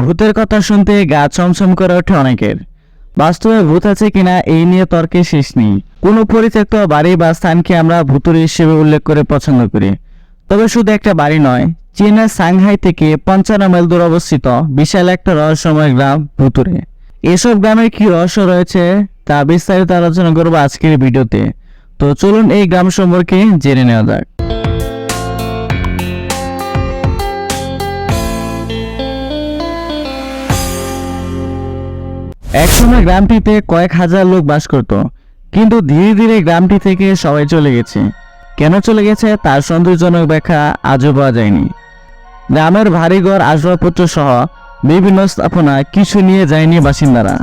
ভূতের কথা শুনতে গা ছমছম করে ওঠে অনেকের। বাস্তবে ভূত আছে কিনা এই নিয়ে তর্কে শেষ নেই। কোনো পরিত্যক্ত বাড়ি বা স্থানকে আমরা ভূতুর হিসেবে উল্লেখ করে পছন্দ করি। তবে শুধু একটা বাড়ি নয়, চীনের সাংহাই থেকে পঞ্চান্ন মাইল দূর অবস্থিত বিশাল একটা রহস্যময় গ্রাম ভুতুরে। এসব গ্রামের কি রহস্য রয়েছে তা বিস্তারিত আলোচনা করব আজকের ভিডিওতে। তো চলুন এই গ্রাম সম্পর্কে জেনে নেওয়া যাক। একসময় গ্রামটিতে কয়েক হাজার লোক বাস করত, কিন্তু ধীরে ধীরে গ্রামটি থেকে সবাই চলে গেছে। কেন চলে গেছে তার সন্দেহজনক ব্যাখ্যা আজও পাওয়া যায়নি। গ্রামের ভারীঘর আসবাবপত্র সহ বিভিন্ন স্থাপনা কিছু নিয়ে যায়নি বাসিন্দারা।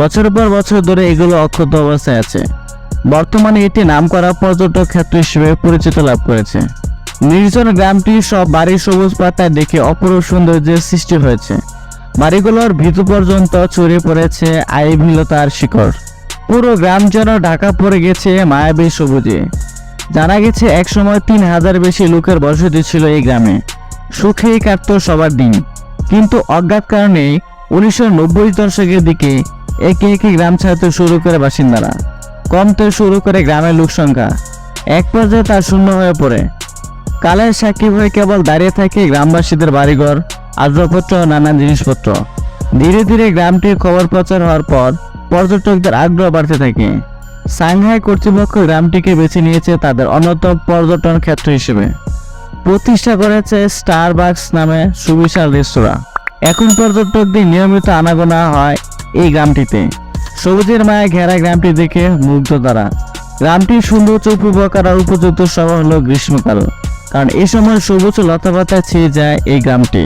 বছরের পর বছর ধরে এগুলো অক্ষত অবস্থায় আছে। বর্তমানে এটি নামকরা পর্যটক ক্ষেত্র হিসেবে পরিচিত লাভ করেছে। নির্জন গ্রামটি সব বাড়ির সবুজ পাতায় দেখে অপরূপ সৌন্দর্যের সৃষ্টি হয়েছে। বাড়িগুলোর ভিতর পর্যন্ত ছড়িয়ে পড়েছে আইভিলতার শিকড় পুরো গ্রাম যেন ঢাকা পড়ে গেছে মায়াবী সবুজে। জানা গেছে, একসময় তিন হাজার বেশি লোকের বসতি ছিল এই গ্রামে। সুখেই কাটত সবার দিন। কিন্তু অজ্ঞাত কারণে উনিশশো নব্বই দশকের দিকে একে একে গ্রাম ছাড়তে শুরু করে বাসিন্দারা। কমতে শুরু করে গ্রামের লোক সংখ্যা এক পর্যায়ে তা শূন্য হয়ে পড়ে। কালের সাক্ষী হয়ে কেবল দাঁড়িয়ে থাকে গ্রামবাসীদের বাড়িঘর আসবাবপত্র ও নানান জিনিসপত্র। ধীরে ধীরে গ্রামটির খবর প্রচার হওয়ার পর পর্যটকদের আগ্রহ বাড়তে থাকে। সাংহাই কর্তৃপক্ষ গ্রামটিকে বেছে নিয়েছে তাদের অন্যতম পর্যটন ক্ষেত্র হিসেবে। প্রতিষ্ঠা করেছে স্টারবাকস নামে সুবিশাল রেস্তোরাঁ। এখন পর্যটকদের নিয়মিত আনাগোনা হয় এই গ্রামটিতে। সবুজের মায়া ঘেরা গ্রামটি দেখে মুগ্ধ তারা। গ্রামটির সৌন্দর্য উপভোগ করার উপযুক্ত সময় হলো গ্রীষ্মকাল, কারণ এ সময় সবুজ লতাপাতা ছেয়ে যায় এই গ্রামটি।